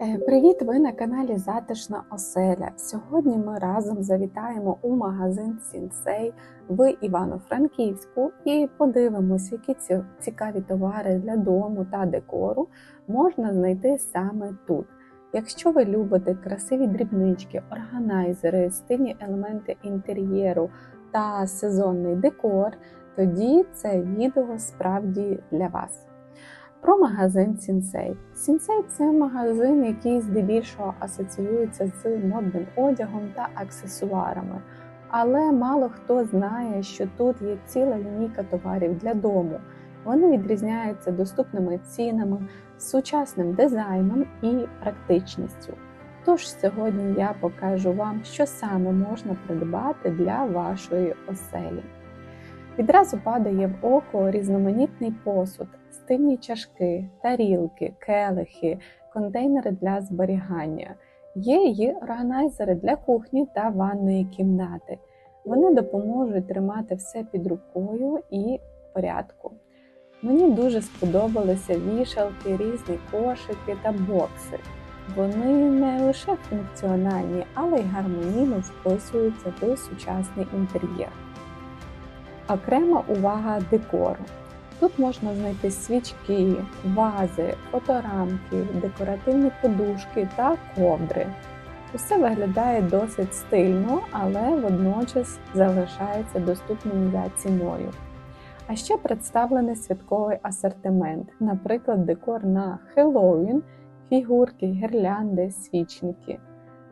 Е, Привіт! Ви на каналі Затишна Оселя. Сьогодні ми разом завітаємо у магазин Сінсей в Івано-Франківську і подивимося, які цікаві товари для дому та декору можна знайти саме тут. Якщо ви любите красиві дрібнички, органайзери, стильні елементи інтер'єру та сезонний декор, тоді це відео справді для вас. Про магазин Сінсей. Сінсей це магазин, який здебільшого асоціюється з модним одягом та аксесуарами. Але мало хто знає, що тут є ціла лінійка товарів для дому. Вони відрізняються доступними цінами, сучасним дизайном і практичністю. Тож сьогодні я покажу вам, що саме можна придбати для вашої оселі. Відразу падає в око різноманітний посуд, стильні чашки, тарілки, келихи, контейнери для зберігання. Є й органайзери для кухні та ванної кімнати. Вони допоможуть тримати все під рукою і в порядку. Мені дуже сподобалися вішалки, різні кошики та бокси. Вони не лише функціональні, але й гармонійно вписуються в сучасний інтер'єр. Окрема увага декору. Тут можна знайти свічки, вази, фоторамки, декоративні подушки та ковдри. Усе виглядає досить стильно, але водночас залишається доступним за ціною. А ще представлений святковий асортимент, наприклад, декор на Хеллоуін, фігурки, гірлянди, свічники.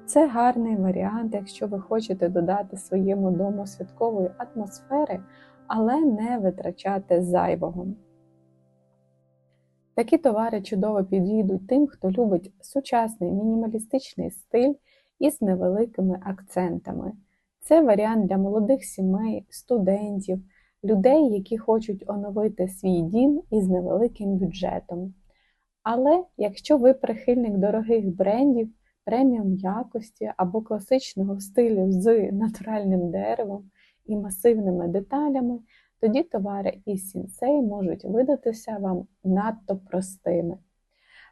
Це гарний варіант, якщо ви хочете додати своєму дому святкової атмосфери, але не витрачати зайвого. Такі товари чудово підійдуть тим, хто любить сучасний мінімалістичний стиль із невеликими акцентами. Це варіант для молодих сімей, студентів, людей, які хочуть оновити свій дім із невеликим бюджетом. Але якщо ви прихильник дорогих брендів, преміум якості або класичного стилю з натуральним деревом і масивними деталями, тоді товари із сінсей можуть видатися вам надто простими.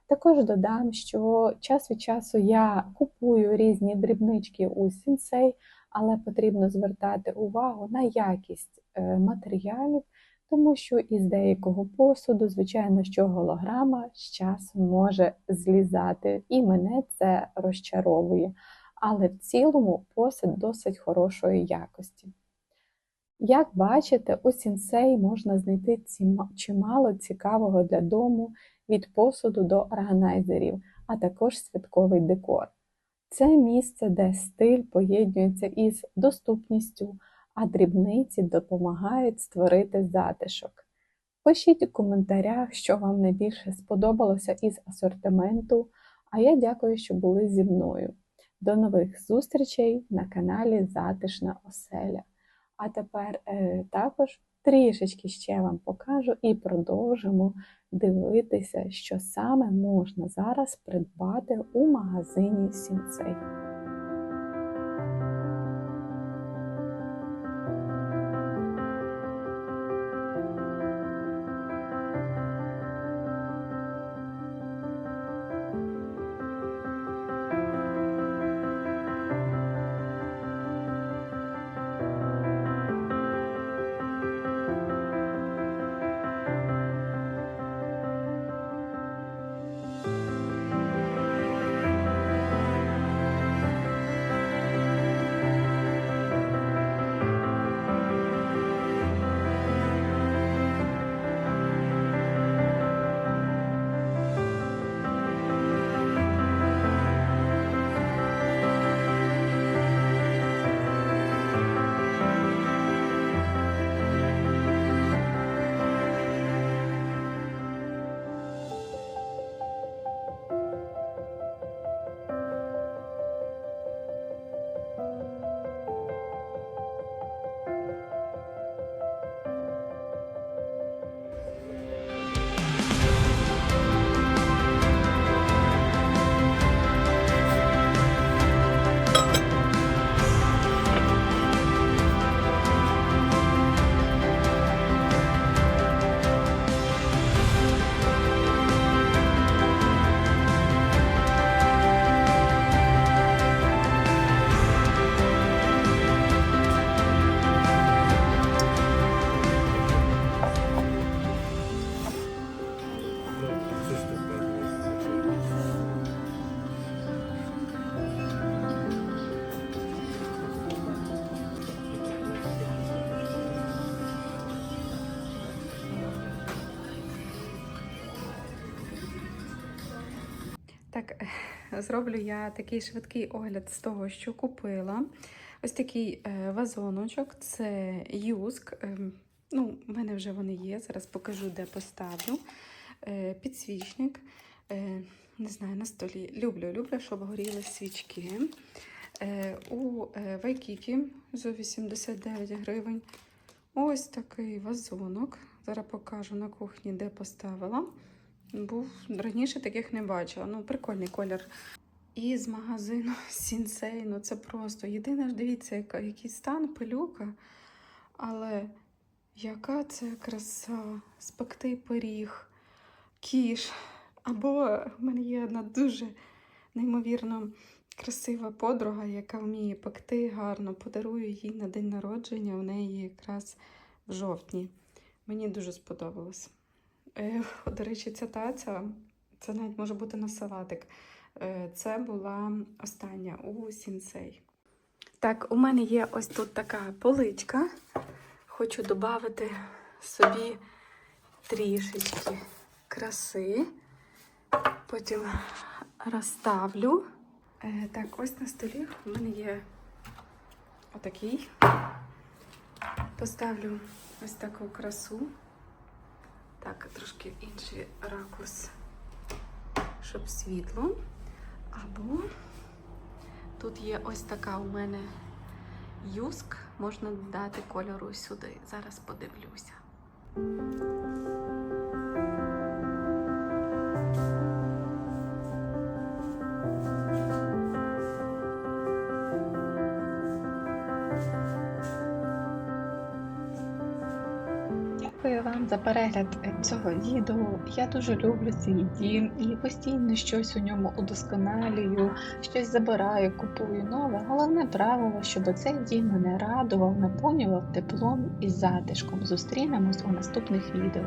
Також додам, що час від часу я купую різні дрібнички у сінсей, але потрібно звертати увагу на якість е, матеріалів, тому що із деякого посуду, звичайно, що голограма з часом може злізати, і мене це розчаровує. Але в цілому посуд досить хорошої якості. Як бачите, у сінсей можна знайти чимало цікавого для дому від посуду до органайзерів, а також святковий декор. Це місце, де стиль поєднується із доступністю, а дрібниці допомагають створити затишок. Пишіть у коментарях, що вам найбільше сподобалося із асортименту, а я дякую, що були зі мною. До нових зустрічей на каналі Затишна Оселя. А тепер е, також трішечки ще вам покажу і продовжимо дивитися, що саме можна зараз придбати у магазині Сінцей. Зроблю я такий швидкий огляд з того, що купила. Ось такий е, вазоночок, це юск. Ем, ну, в мене вже вони є. Зараз покажу, де поставлю. Е, підсвічник. Е, не знаю, на столі. Люблю, люблю, щоб горіли свічки. У Вайкікі за 89 гривень. Ось такий вазонок. Зараз покажу на кухні, де поставила. Був раніше таких не бачила. Ну, прикольний колір. І з магазину Сінсей. Ну це просто. Єдине ж дивіться, яка, який стан, пилюка. Але яка це краса, спекти пиріг, кіш. Або в мене є одна дуже неймовірно красива подруга, яка вміє пекти гарно. Подарую їй на день народження. У неї якраз в жовтні. Мені дуже сподобалось. Е, До речі, ця таця, це навіть може бути на салатик. Е, Це була остання у сінсей. Так, у мене є ось тут така поличка. Хочу додати собі трішечки краси. Потім розставлю. Е, Так, ось на столі у мене є отакий. Поставлю ось таку красу. Так, трошки інший ракурс, щоб світло. Або тут є ось така у мене юск, можна додати кольору сюди. Зараз подивлюся. Вам за перегляд цього відео. Я дуже люблю цей дім і постійно щось у ньому удосконалюю, щось забираю, купую нове. Головне правило, щоб цей дім мене радував, наповнював теплом і затишком. Зустрінемось у наступних відео.